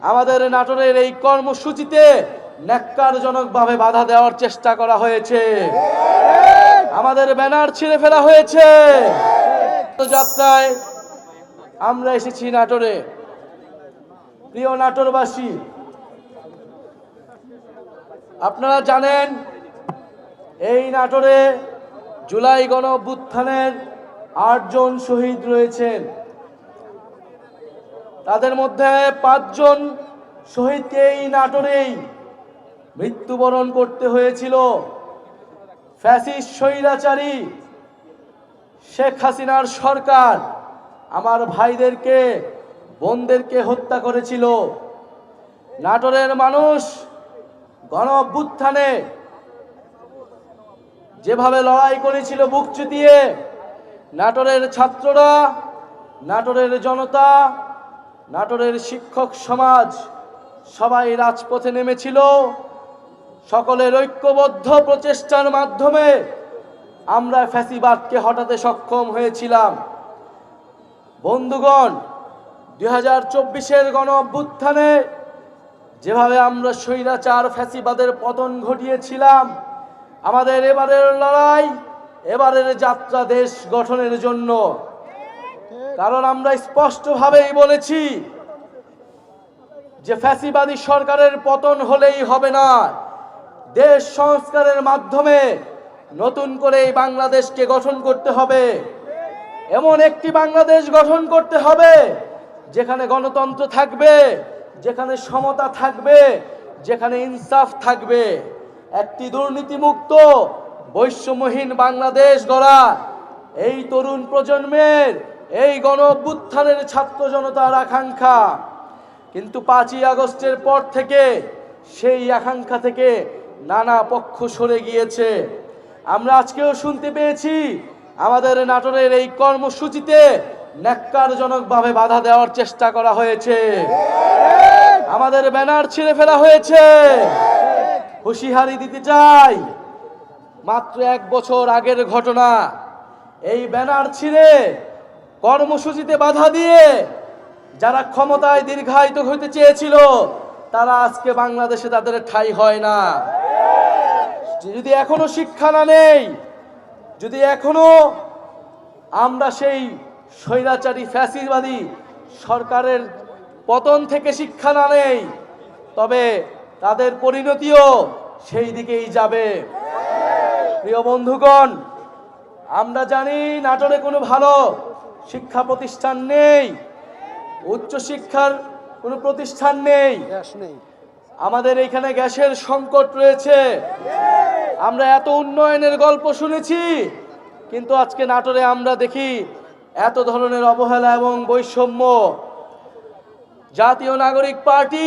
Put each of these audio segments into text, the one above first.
আমাদের নাটোরের এই কর্মসূচিতে ন্যাক্কারজনকভাবে বাধা দেওয়ার চেষ্টা করা হয়েছে। আমাদের ব্যানার ছিঁড়ে ফেলা হয়েছে। যাত্রায় আমরা এসেছি নাটোরে। প্রিয় নাটোরবাসী, আপনারা জানেন, এই নাটোরে জুলাই গণ আটজন শহীদ রয়েছেন। তাদের মধ্যে পাঁচজন শহীদকে এই নাটোরেই মৃত্যুবরণ করতে হয়েছিল। ফ্যাসিস স্বৈরাচারী শেখ হাসিনার সরকার আমার ভাইদেরকে, বোনদেরকে হত্যা করেছিল। নাটোরের মানুষ গণ অভ্যুত্থানে যেভাবে লড়াই করেছিল বুক চুতিয়ে, নাটোরের ছাত্ররা, নাটোরের জনতা নাটোরের শিক্ষক সমাজ সবাই রাজপথে নেমেছিল। সকলের ঐক্যবদ্ধ প্রচেষ্টার মাধ্যমে আমরা ফ্যাসিবাদকে হটাতে সক্ষম হয়েছিলাম। বন্ধুগণ, দুই হাজার চব্বিশের গণ অভ্যুত্থানে যেভাবে আমরা স্বৈরাচার ফ্যাসিবাদের পতন ঘটিয়েছিলাম, আমাদের এবারের লড়াই, এবারের যাত্রা দেশ গঠনের জন্য কারণ আমরা স্পষ্টভাবেই বলেছি যে ফ্যাসিবাদী সরকারের পতন হলেই হবে না। দেশ সংস্কারের মাধ্যমে নতুন করে এই বাংলাদেশকে গঠন করতে হবে। এমন একটি বাংলাদেশ গঠন করতে হবে যেখানে গণতন্ত্র থাকবে, যেখানে সমতা থাকবে, যেখানে ইনসাফ থাকবে। একটি দুর্নীতিমুক্ত, বৈষম্যহীন বাংলাদেশ গড়া এই তরুণ প্রজন্মের এই গণ অভ্যুত্থানের ছাত্র জনতার আকাঙ্ক্ষা। কিন্তু পাঁচই আগস্টের পর থেকে সেই আকাঙ্ক্ষা থেকে নানা পক্ষ সরে গিয়েছে। আমরা আজকেও শুনতে পেয়েছি, আমাদের নাটোরের এই কর্মসূচিতে ন্যাক্কারজনকভাবে বাধা দেওয়ার চেষ্টা করা হয়েছে। আমাদের ব্যানার ছিঁড়ে ফেলা হয়েছে। হুঁশিয়ারি দিতে চাই। মাত্র এক বছর আগের ঘটনা, এই ব্যানার ছিঁড়ে কর্মসূচিতে বাধা দিয়ে যারা ক্ষমতায় দীর্ঘায়িত হইতে চেয়েছিল, তারা আজকে বাংলাদেশে তাদের ঠাই হয় না। যদি এখনও শিক্ষা না নেই, যদি এখনও আমরা সেই স্বৈরাচারী, ফ্যাসিবাদী সরকারের পতন থেকে শিক্ষা না নেই, তবে তাদের পরিণতিও সেই দিকেই যাবে। প্রিয় বন্ধুগণ, আমরা জানি নাটোরে কোনো ভালো শিক্ষা প্রতিষ্ঠান নেই উচ্চ শিক্ষার কোনো প্রতিষ্ঠান নেই। নেই। আমাদের এখানে গ্যাসের সংকট রয়েছে। আমরা এত উন্নয়নের গল্প শুনেছি কিন্তু আজকে নাটোরে আমরা দেখি এত ধরনের অবহেলা এবং বৈষম্য। জাতীয় নাগরিক পার্টি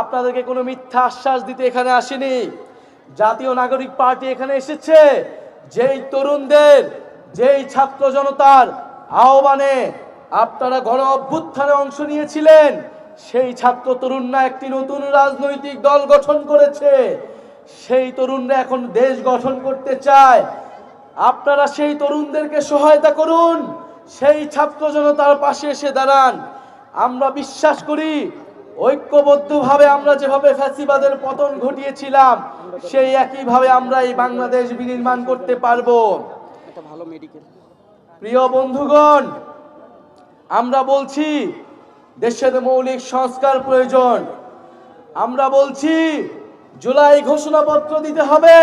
আপনাদেরকে কোনো মিথ্যা আশ্বাস দিতে এখানে আসেনি। জাতীয় নাগরিক পার্টি এখানে এসেছে যেই তরুণদের যেই ছাত্র জনতার আহ্বানে আপনারা গণ অভ্যুত্থানে অংশ নিয়েছিলেন। সেই ছাত্র তরুণরা একটি নতুন রাজনৈতিক দল গঠন করেছে। সেই তরুণরা এখন দেশ গঠন করতে চায়। আপনারা সেই তরুণদেরকে সহায়তা করুন। সেই ছাত্র জনতার পাশে এসে দাঁড়ান। আমরা বিশ্বাস করি, ঐক্যবদ্ধভাবে আমরা যেভাবে ফ্যাসিবাদের পতন ঘটিয়েছিলাম, সেই একইভাবে আমরা এই বাংলাদেশ বিনির্মাণ করতে পারব। ভালো মেডিকেল প্রিয় বন্ধুগণ আমরা বলছি দেশের মৌলিক সংস্কার প্রয়োজন। আমরা বলছি জুলাই ঘোষণাপত্র দিতে হবে।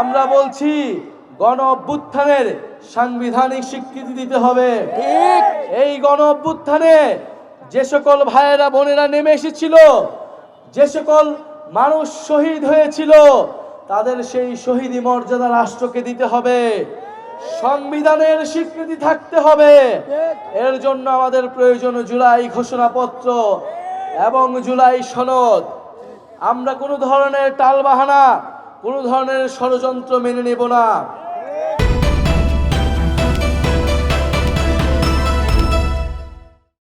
আমরা বলছি গণ অভ্যুত্থানের সাংবিধানিক স্বীকৃতি দিতে হবে। এই গণ অভ্যুত্থানে যে সকল ভাইয়েরা বোনেরা নেমে এসেছিল যে সকল মানুষ শহীদ হয়েছিল তাদের সেই শহীদি মর্যাদা রাষ্ট্রকে দিতে হবে। সংবিধানের স্বীকৃতি থাকতে হবে। এর জন্য আমাদের প্রয়োজন জুলাই ঘোষণাপত্র এবং জুলাই সনদ। আমরা কোনো ধরনের টালবাহানা, কোনো ধরনের ষড়যন্ত্র মেনে নেব না।